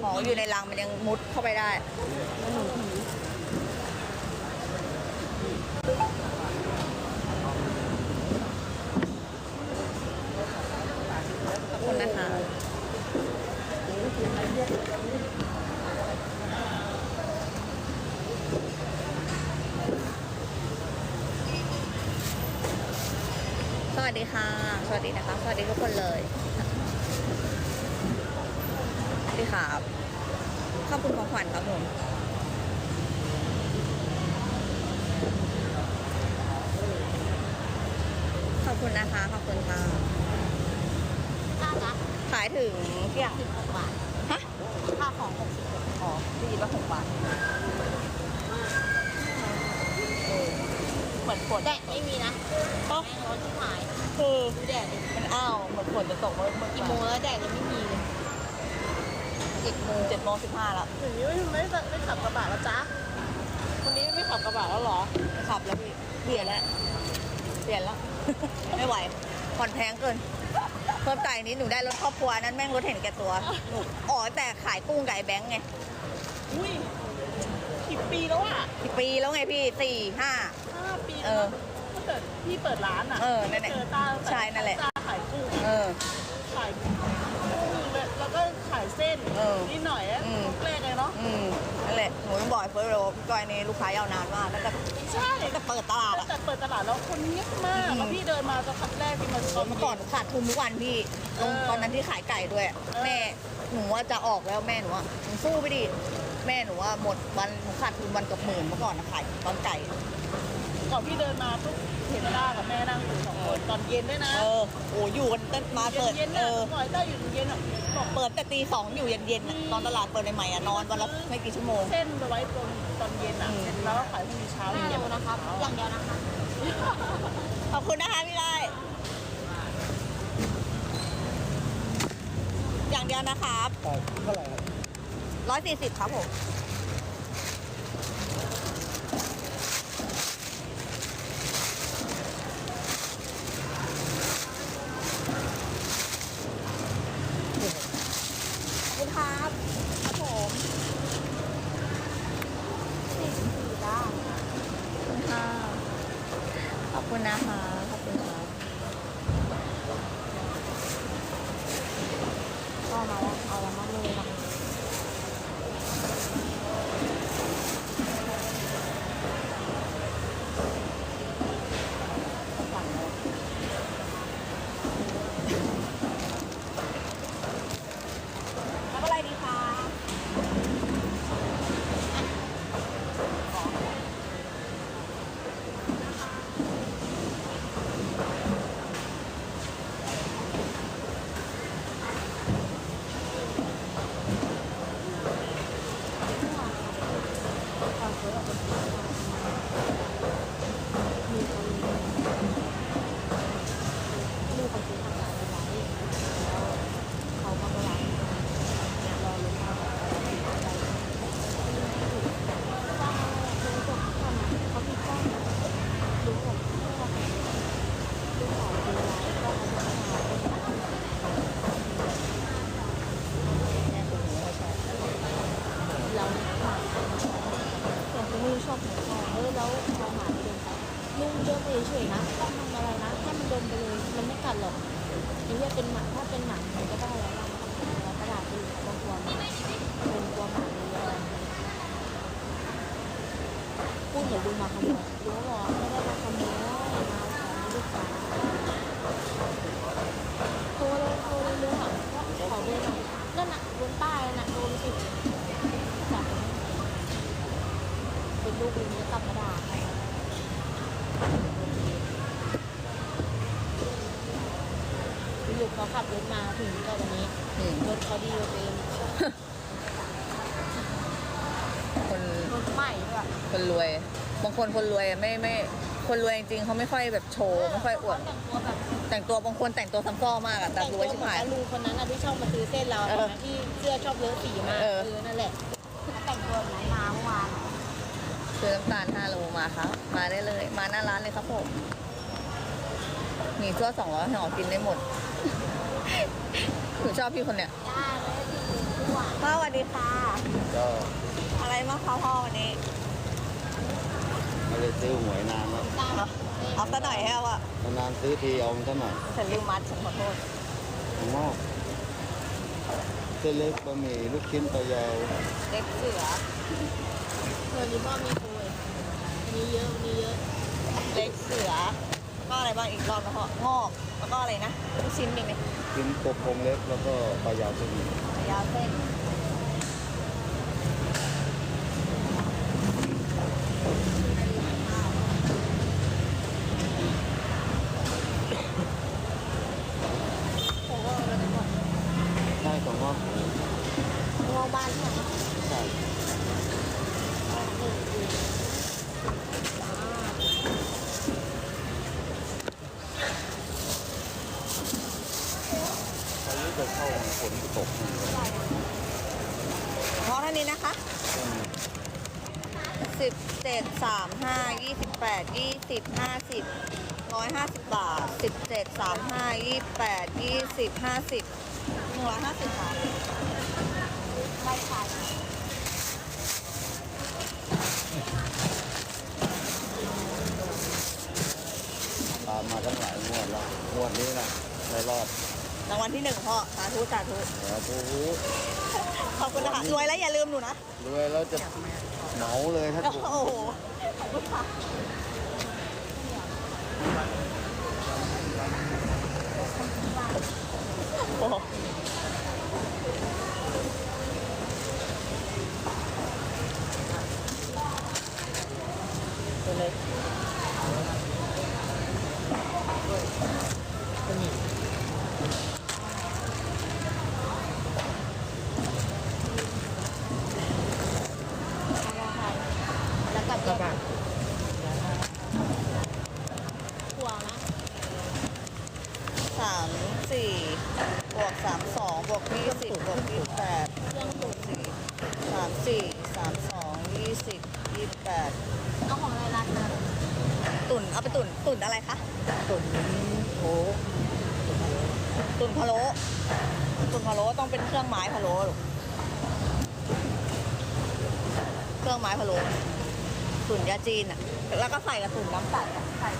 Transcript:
หมออยู่ในรังมันยังมุดเข้าไปได้ขอบคุณนะคะสวัสดีค่ะ สวัสดีนะคะ สวัสดีทุกคนเลย สวัสดีครับขอบคุณของขวัญครับผมขอบคุณนะคะ ขอบคุณค่ะน่าจะขายถึงเที่ยงสิบหกบาทฮะค่าของหกสิบอ๋อได้ยินว่าหกบาทเออเหมือนฝนแดดไม่มีนะอ๋อแม่งร้อนชิบหายคือดูแดดดิมันอ้าวเหมือนฝนจะตกเมื่อเมื่อกี่โมงแล้วแดดยังไม่มี เลยเจ็ดโมงเจ็ดโมงสิบห้าแล้วอย่างนี้ไม่ไม่ไม่ขับกระบะแล้วจ๊ะคนนี้ไม่ขับกระบะแล้วเหรอขับแล้วพี่เปลี่ยนแล้วเปลี่ยนแล้ว ไม่ไหวผ่อนแพงเกินเพิ่มใจนี้หนูได้รถครอบครัวนั้นแม่งรถเห็นแก่ตัวหนูอ๋อแต่ขายกุ้งไก่แบงค์ไงอุ้ยกี่ปีแล้วอะกี่ปีแล้วไงพี่สี่ห้าห้าปีเอแล้วอตั้งแต่พี่เปิดร้านอะเออนั่นแหละเจอตาตั้งแต่ใช่นั่นแหละ ตาขายกุ้ง เออ ขายกุ้งแล้วก็ขายเส้น เออ นิดหน่อยอะ อืม แรกเลยเนาะ อืม นั่นแหละหนูต้องบอกไอ้เฟิร์สเลยว่าพี่ก้อยนี่ลูกค้ายาวนานมากตั้งแต่ใช่ตั้งแต่เปิดตลาดตั้อะงแต่เปิดตลาดแล้วคนเงียบมากอืมแล้วพี่เดินมาตอนครั้งแรกพี่มาตอนเมื่อก่อนหนูขาดทุนทุกวันพี่ลงเออตอนนั้นที่ขายไก่ด้วยอะเออ แม่หนูว่าจะออกแล้วแม่หนูว่าหนูสู้ไปดิ แม่หนูว่าหมดวันหนูขาดทุนวันเกับหมื่นเมื่อก่อนนะขายตอนไก่ ก่อนพี่เดินมาปุ๊บเห็นต้ากับแม่นั่งอยู่สองคนตอนเย็นด้วยนะเออโอ้อยู่กันตั้งมาเปิดเย็นๆเอน่ะอหน่อยต้าอยู่เย็นๆอะบอกเปิดแต่ตีสองอยู่เย็นๆอะตอนตลาดเปิดใหม่ๆอะนอนวันละไม่กี่ชั่วโมง เส้นไปไว้ตอนตอนเย็นอะอืมแล้วก็ขายพรุ่งนี้เช้าห้าเย็นโลๆนะครับอย่างเดียวนะคะ ขอบคุณนะคะพี่ไล่อย่างเดียวนะครับเท่าไหร่ครับร้อยสี่สิบครับผมขอบคุณครับครับผมสี่สิบสี่จ้าขอบคุณค่ะข อบคุณนะคะ ขอบคุณครับก็มาแล้วเอาละมาเลยนะ รับอะไรดีคะแม่คุณหนูไม่ชอบ เราแต่ก็ไม่ชอบของเขาเออแล้วพอหมาไปเดินไป ลุงเดินไปเฉยๆนะต้องทำอะไรนะถ้ามันเดินไปเลยมันไม่กัดหรอกนี่ว่าเป็นหมาถ้าเป็นหมามันก็ได้แล้วนะแล้วตลาดอยู่บางกลัวหมาเป็นกลัวหมาเลยอะไรพูดเหมือนลุงมาขโมยลุงบอไม่ได้มาขโมยมาของลูกค้าโทรเลยโทรเลยลุงอะขอเบอร์หน่อยนั่นน่ะบนป้ายน่ะโดนสิจับเป็นลูกลุงจะกลับมาด่าใคร อยู่เขาขับรถมาถึงก็วันนี้อืม รถเขาดีกว่าเดิมคนรถใหม่ด้วยคนรวย บางคนคนรวยไม่ไม่คนรวยจริงๆเขาไม่ค่อยแบบโชว์ไม่ค่อยอวด แต่งตัวแบบแต่งตัวบางคนแต่งตัวซ้ำซ้อมากอะแต่รวยชิบหายแต่งตัวเหมือนลุงคนนั้นอะที่ชอบมาซื้อเส้นเราเออนะที่เสื้อชอบเลอะสีมาเออนั่นแหละแต่งตัวแบบนั้นมาเมื่อวานอะซื้อน้ำตาล5โลมา ครับ มาได้เลย มาหน้าร้านเลยครับผม มีเสื้อ200ห่อกินได้หมดหนูชอบพี่คนเนี้ยได้เลยที่ลุงทั่วพ่อสวัสดีค่ะก็อะไรมางคะพ่อวันนี้ไม่ได้ซื้อหวยนานแล้วเอาซะหน่อยแฮวอะนานๆซื้อทีเอามันซะหน่อยฉันลืมมัดฉันขอโทษข้างนอกเส้นเล็กบะหมี่ลูกชิ้นปลายาวเล็กเสือวันนี้พ่อมีโป รยมีเยอะมีเยอะเล็กเสือก็อะไรบ้างอีกรอบนะพ่องอกแล้วก็อะไรนะลูกชิ้นมีไหมชิ้นโปกโคงเล็กแล้วก็ปลายาวเส้นหมี่ยาวเส้นโอ้โหเราจะบอกใช่ของนอกงอบ้านใช่ไหมใช่ พายุจะเข้าฝนตกพราะเท่านี้นะคะสิบเจ็ดสามห้ายี่สิบแปดยี่สิบห้าสิบร้อยห้าสิบบาทสิบเจ็ดสามห้ายี่แปดยี่สิบห้าสิบหนึ่งร้อยห้าสิบบาทใบขายามมาตั้งหลายงวดแล้วงวดนี้นะไม่รอดรางวัลที่หนึ่งพ่อสาธุสาธุแล้วโอ้โหขอบคุณนะคะรวยแล้วอย่าลืมหนูนะรวยแล้วจะเหมาเลยถ้าโอ้ถูกโหขอบคุณค่ะโอ้โหดูเลย แล้วกลับกลับหัวนะ สามสี่บวกสามสองบวกยี่สิบบวกยี่สิบแปดเครื่องตุ๋นสี่สามสี่สามสองยี่สิบยี่สิบแปดเอาของอะไรราคาตุ่นเอาไปตุ่นตุ่นอะไรคะตุ่นโอ้ตุ่นพะโล้ตุ่นพะโล้ต้องเป็นเครื่องไม้พะโล้ลูกเครื่องไม้พะโล้ตุ่นยาจีนอะแล้วก็ใส่กับตุ่นน้ำใสอะใส่